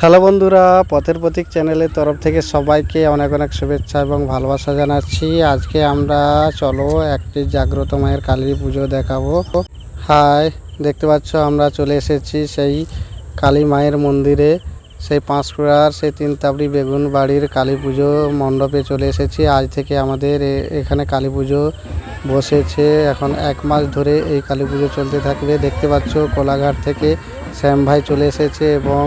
Hello বন্ধুরা, পথের প্রতীক চ্যানেলের তরফ থেকে সবাইকে অনেক অনেক শুভেচ্ছা এবং ভালোবাসা জানাচ্ছি। আজকে আমরা চলো একটি জাগ্রত মায়ের কালী পুজো দেখাবো। হাই, দেখতে পাচ্ছ আমরা চলে এসেছি সেই কালী মায়ের মন্দিরে। সেই পাঁশকুড়ার সেই তিন তাবড়ি বেগুন বাড়ির কালী পুজো মণ্ডপে চলে এসেছি। আজ থেকে আমাদের এখানে কালী পুজো বসেছে। এখন এক মাস ধরে এই কালী পুজো চলতে থাকবে। দেখতে পাচ্ছ কোলাঘাট থেকে শ্যাম ভাই চলে এসেছে এবং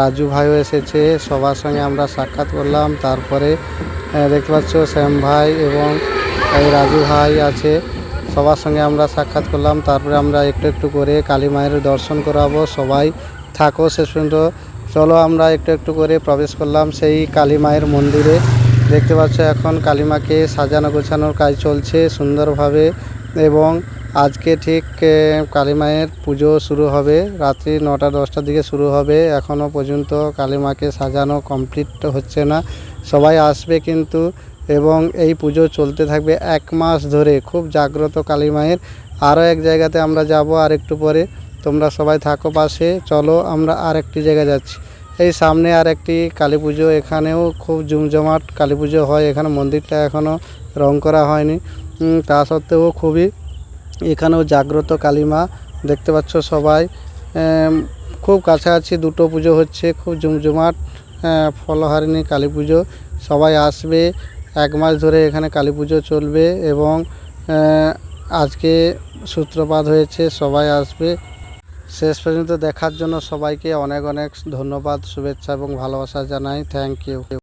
রাজু ভাইও এসেছে। সবার সঙ্গে আমরা সাক্ষাৎ করলাম। তারপরে দেখতে পাচ্ছ শ্যাম ভাই এবং রাজু ভাই আছে। সবার সঙ্গে আমরা সাক্ষাৎ করলাম। তারপরে আমরা একটু একটু করে কালী মায়ের দর্শন করাবো। সবাই থাকো শেষ পর্যন্ত চলো আমরা একটু একটু করে প্রবেশ করলাম সেই কালী মায়ের মন্দিরে। দেখতে পাচ্ছ এখন কালী মাকে সাজানো গোছানোর কাজ চলছে সুন্দরভাবে এবং আজকে ঠিক কালী মায়ের পুজো শুরু হবে। রাত্রি নটা, দশটার দিকে শুরু হবে। এখনও পর্যন্ত কালী মাকে সাজানো কমপ্লিট হচ্ছে না। সবাই আসবে কিন্তু এবং এই পুজো চলতে থাকবে এক মাস ধরে। খুব জাগ্রত কালী মায়ের। আরও এক জায়গাতে আমরা যাব আর একটু পরে। তোমরা সবাই থাকো পাশে। চলো আমরা আর একটি জায়গায় যাচ্ছি। এই সামনে আর একটি কালী পুজো। এখানেও খুব জমজমাট কালী পুজো হয়। এখানে মন্দিরটা এখনও রং করা হয়নি। তা সত্ত্বেও খুবই এখানেও জাগ্রত কালী মা দেখতে পাচ্ছ সবাই। খুব কাছাকাছি দুটো পুজো হচ্ছে, খুব জমজমাট ফলহারিণী কালী পুজো। সবাই আসবে, এক মাস ধরে এখানে কালী পুজো চলবে এবং আজকে সূত্রপাত হয়েছে, সবাই আসবে। শেষ পর্যন্ত দেখার জন্য সবাইকে অনেক অনেক ধন্যবাদ, শুভেচ্ছা এবং ভালোবাসা জানাই। Thank you